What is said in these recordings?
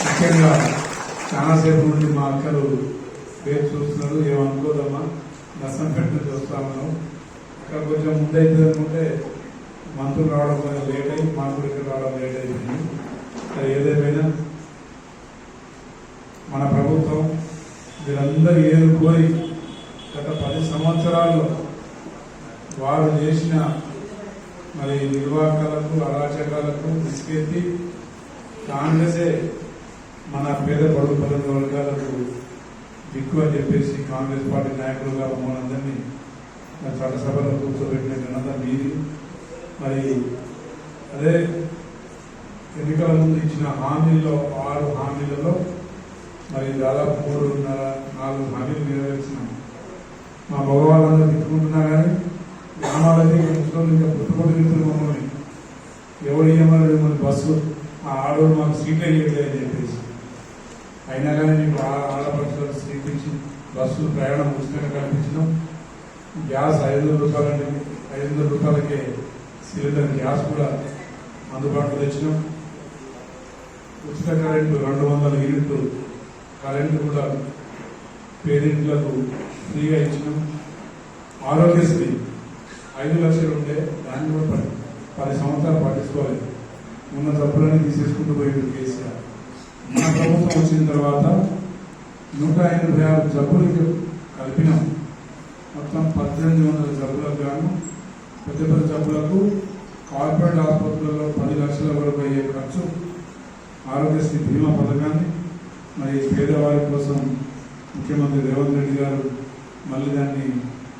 ముఖ్యంగా చాలాసేపు నుండి మా అక్కలు పేరు చూస్తున్నారు ఏమనుకోదమ్మా నష్టం పెట్టిన చూస్తాము ఇక్కడ కొంచెం ముందైతే అనుకుంటే మంత్రులు రావడం కొంచెం లేట్ అయ్యి మాకు రావడం లేట్ అయింది ఏదేమైనా మన ప్రభుత్వం వీరందరూ ఏరుకోరి గత పది సంవత్సరాలు వారు చేసిన మరి నిర్వాహకాలకు అరాచకాలకు విసిగెత్తి కాంగ్రెసే మన పేద పడుపు దిక్కు అని చెప్పేసి కాంగ్రెస్ పార్టీ నాయకులుగా మమ్మల్ని చట్టసభలో కూర్చోబెట్టిన ఘనత మీది. మరి అదే ఎన్నికల ముందు ఇచ్చిన హామీల్లో ఆరు హామీలలో మరి దాదాపు మూడున్నర నాలుగు హామీలు నెరవేర్చినాం మా మగవాళ్ళందరూ తిట్టుకుంటున్నా కానీ గ్రామాలన్నీ ముస్లింలు ఇంకా పుట్టుకొట్టుకుంటున్నారు మమ్మల్ని. ఎవరు ఏమన్నా మన బస్సు? ఆ ఆడవాళ్ళు మాకు సీట్లు వేయట్లేదు అని చెప్పి అయినా కానీ మీకు ఆ- స్వీకరించి సీట్ బస్సులు ప్రయాణం ఉచితంగా కల్పించడం. గ్యాస్ ఐదు వందల రూపాయలండి. ఐదు వందల రూపాయలకే సిలిండర్ గ్యాస్ కూడా అందుబాటులో తెచ్చినాం. ఉచిత కరెంటు రెండు వందల యూనిట్లు కరెంటు కూడా పేదింట్లకు ఫ్రీగా ఇచ్చినాం. ఆరోగ్యశ్రీ ఐదు లక్షలు ఉంటే దాన్ని కూడా పది పది సంవత్సరాలు పాటించుకోవాలి ఉన్న తప్పులన్నీ తీసేసుకుంటూ పోయి కేసీఆర్. మన ప్రభుత్వం వచ్చిన తర్వాత నూట ఎనభై ఆరు జబ్బులకి కలిపినాం. మొత్తం పద్దెనిమిది వందల జబ్బులకు గాను పెద్ద పెద్ద జబ్బులకు కార్పొరేట్ ఆసుపత్రులలో పది లక్షల వరకు అయ్యే ఖర్చు ఆరోగ్యశ్రీ బీమా పథకాన్ని మరి పేదవారి కోసం ముఖ్యమంత్రి రేవంత్ రెడ్డి గారు మళ్ళీ దాన్ని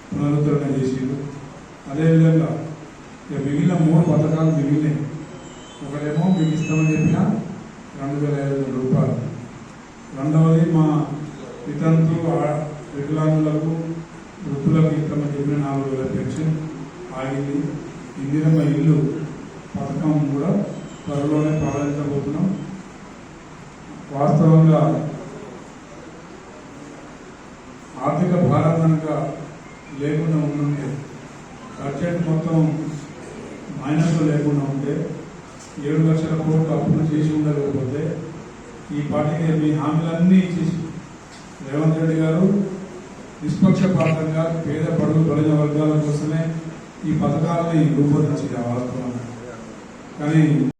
పునరుద్ధరణ చేసిండు అదేవిధంగా ఇక మిగిలిన మూడు పథకాలు మిగిలినాయి. ఒకటేమో మీకు ఇస్తామని చెప్పిన రెండు వేల ఐదు వందల రూపాయలు. రెండవది మా వితంతు వికలాంగులకు వృద్ధులకు ఇస్తామని చెప్పిన నాలుగు వేల పెన్షన్ ఆగింది. ఇందిరమ్మ ఇల్లు పథకం కూడా త్వరలోనే ప్రారంభించబోతున్నాం వాస్తవంగా ఆర్థిక భారం కనుక లేకుండా ఉండుంటే బడ్జెట్ మొత్తం మైనస్ లేకుండా ఉంటే ఏడు లక్షల కోట్లు అప్పులు చేసి ఉండకపోతే ఈ పార్టీకి మీ హామీలన్నీ ఇచ్చేసి రేవంత్ రెడ్డి గారు నిష్పక్షపాతంగా పేద పడుగు బలిన వర్గాల కోసమే ఈ పథకాలని రూపొందించి ఆ వాస్తవం కానీ